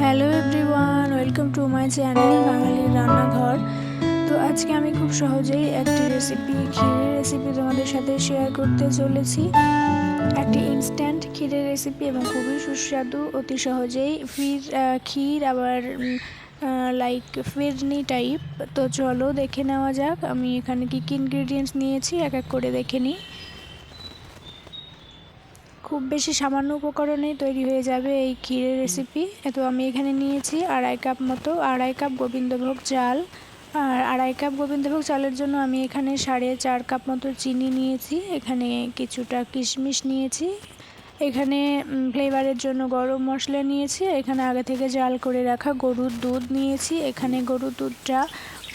Hello everyone, welcome to my channel বাঙালির রান্নাঘর। তো আজকে আমি খুব সহজেই একটি রেসিপি ক্ষীরের রেসিপি তোমাদের সাথে শেয়ার করতে চলেছি। একটি ইনস্ট্যান্ট ক্ষীরের রেসিপি এবং খুবই সুস্বাদু, অতি সহজেই ফির ক্ষীর আবার লাইক ফিরনি টাইপ তো চলো দেখে নেওয়া যাক, আমি এখানে কী কী ইনগ্রিডিয়েন্টস নিয়েছি, এক এক করে দেখে নিই। খুব বেশি সামান্য উপকরণেই তৈরি হয়ে যাবে এই ক্ষীরের রেসিপি তো আমি এখানে নিয়েছি আড়াই কাপ মতো, আড়াই কাপ গোবিন্দভোগ চাল। আর আড়াই কাপ গোবিন্দভোগ চালের জন্য আমি এখানে সাড়ে চার কাপ মতো চিনি নিয়েছি, এখানে কিছুটা কিশমিশ নিয়েছি। এখানে ফ্লেভারের জন্য গরম মশলা নিয়েছি, এখানে আগে থেকে জাল করে রাখা গরুর দুধ নিয়েছি। এখানে গরুর দুধটা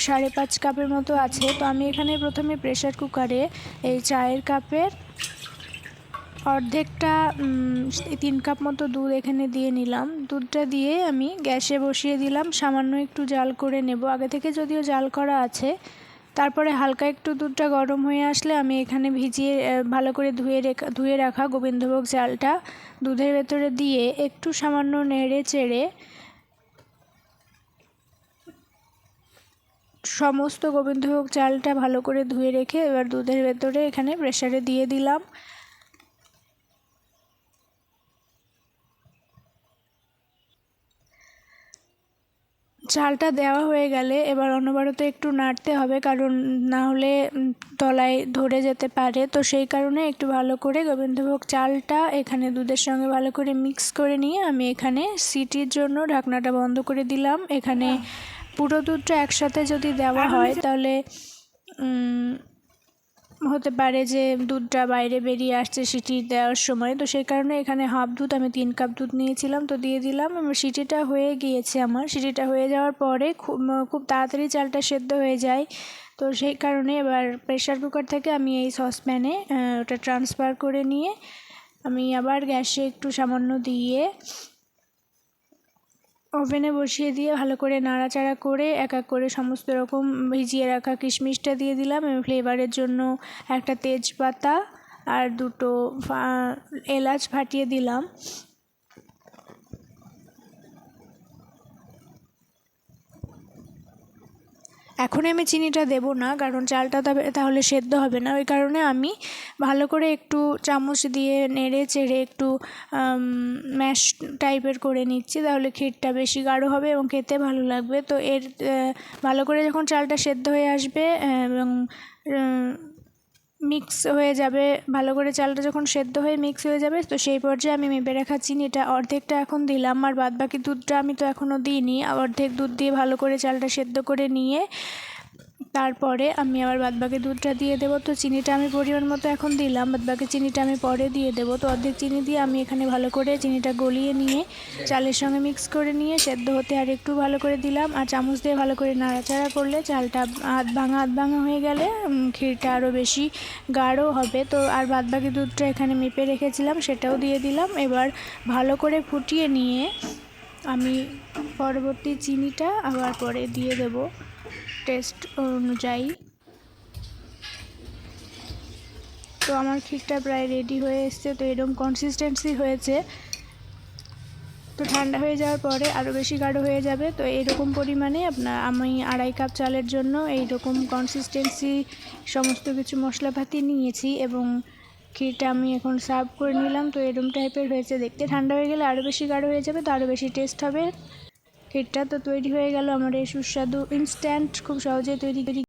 সাড়ে পাঁচ কাপের মতো আছে। তো আমি এখানে প্রথমে প্রেশার কুকারে এই চায়ের কাপের অর্ধেকটা তিন কাপ মতো দুধ এখানে দিয়ে নিলাম। দুধটা দিয়ে আমি গ্যাসে বসিয়ে দিলাম, সামান্য একটু জাল করে নেব। আগে থেকে যদিও জাল করা আছে, তারপরে হালকা একটু দুধটা গরম হয়ে আসলে আমি এখানে ভিজিয়ে ভালো করে ধুয়ে রেখা, ধুয়ে রাখা গোবিন্দভোগ চালটা দুধের ভেতরে দিয়ে একটু সামান্য নেড়ে চেড়ে সমস্ত গোবিন্দভোগ চালটা ভালো করে ধুয়ে রেখে এবার দুধের ভেতরে এখানে প্রেসারে দিয়ে দিলাম। চালটা দেওয়া হয়ে গেলে এবার অনবরত একটু নাড়তে হবে কারণ না হলে তলায় ধরে যেতে পারে। তো সেই কারণে একটু ভালো করে গোবিন্দভোগ চালটা এখানে দুধের সঙ্গে ভালো করে মিক্স করে নিয়ে আমি এখানে সিটির জন্য ঢাকনাটা বন্ধ করে দিলাম। এখানে পুরো দুধটা একসাথে যদি দেওয়া হয় তাহলে হতে পারে যে দুধটা বাইরে বেরিয়ে আসছে সিটি দেওয়ার সময়। তো সেই কারণে এখানে হাফ দুধ, আমি তিন কাপ দুধ নিয়েছিলাম, তো দিয়ে দিলাম। সিটিটা হয়ে গিয়েছে আমার। সিটিটা হয়ে যাওয়ার পরে খুব খুব তাড়াতাড়ি চালটা সেদ্ধ হয়ে যায়। তো সেই কারণে এবার প্রেশার কুকার থেকে আমি এই সসপ্যানে ওটা ট্রান্সফার করে নিয়ে আমি আবার গ্যাসে একটু সামান্য দিয়ে ওভেনে বসিয়ে দিয়ে ভালো করে নাড়াচাড়া করে এক এক করে সমস্ত রকম ভিজিয়ে রাখা কিশমিশটা দিয়ে দিলাম এবং ফ্লেভারের জন্য একটা তেজপাতা আর দুটো এলাচ ফাটিয়ে দিলাম। এখনই আমি চিনিটা দেবো না, কারণ চালটা তাহলে সেদ্ধ হবে না। ওই কারণে আমি ভালো করে একটু চামচ দিয়ে নেড়ে চেড়ে একটু ম্যাশ টাইপের করে নিচ্ছি, তাহলে ক্ষীরটা বেশি গাঢ় হবে এবং খেতে ভালো লাগবে। তো এর ভালো করে যখন চালটা সেদ্ধ হয়ে আসবে এবং মিক্স হয়ে যাবে। ভালো করে চালটা যখন সেদ্ধ হয়ে মিক্স হয়ে যাবে, তো সেই পর্যায়ে আমি মেপে রাখা চিনিটা অর্ধেকটা এখন দিলাম। আর বাদ বাকি দুধটা আমি তো এখনও দিইনি। অর্ধেক দুধ দিয়ে ভালো করে চালটা সেদ্ধ করে নিয়ে তারপরে আমি আবার বাদবাকি দুধটা দিয়ে দেবো। তো চিনিটা আমি পরিমাণ মতো এখন দিলাম। বাদবাকি চিনিটা আমি পরে দিয়ে দেবো। তো অর্ধেক চিনি দিয়ে আমি এখানে ভালো করে চিনিটা গলিয়ে নিয়ে চালের সঙ্গে মিক্স করে নিয়ে সেদ্ধ হতে আর একটু ভালো করে দিলাম। আর চামচ দিয়ে ভালো করে নাড়াচাড়া করলে চালটা হাত ভাঙা হাত ভাঙা হয়ে গেলে ক্ষীরটা আরও বেশি গাঢ় হবে। তো আর বাদবাকি দুধটা এখানে মেপে রেখেছিলাম, সেটাও দিয়ে দিলাম। এবার ভালো করে ফুটিয়ে নিয়ে আমি পরবর্তী চিনিটা আবার পরে দিয়ে দেবো। টেস্ট অনুযায়ী। তো আমার ক্ষীরটা প্রায় রেডি হয়ে এসছে, তো এরকম কনসিস্টেন্সি হয়েছে। তো ঠান্ডা হয়ে যাওয়ার পরে আরও বেশি গাঢ় হয়ে যাবে, তো এরকম পরিমাণে আপনার আমি আড়াই কাপ চালের জন্য এই রকম কনসিস্টেন্সি সমস্ত কিছু মশলাপাতি নিয়েছি এবং ক্ষীরটা আমি এখন সার্ভ করে নিলাম। তো এরকম টাইপের হয়েছে, দেখতে ঠান্ডা হয়ে গেলে আরও বেশি গাঢ় হয়ে যাবে, তো আরও বেশি টেস্ট হবে। ক্ষীরটা তো তৈরি হয়ে গেল। আমার এই সুস্বাদু ইনস্ট্যান্ট খুব সহজে তৈরি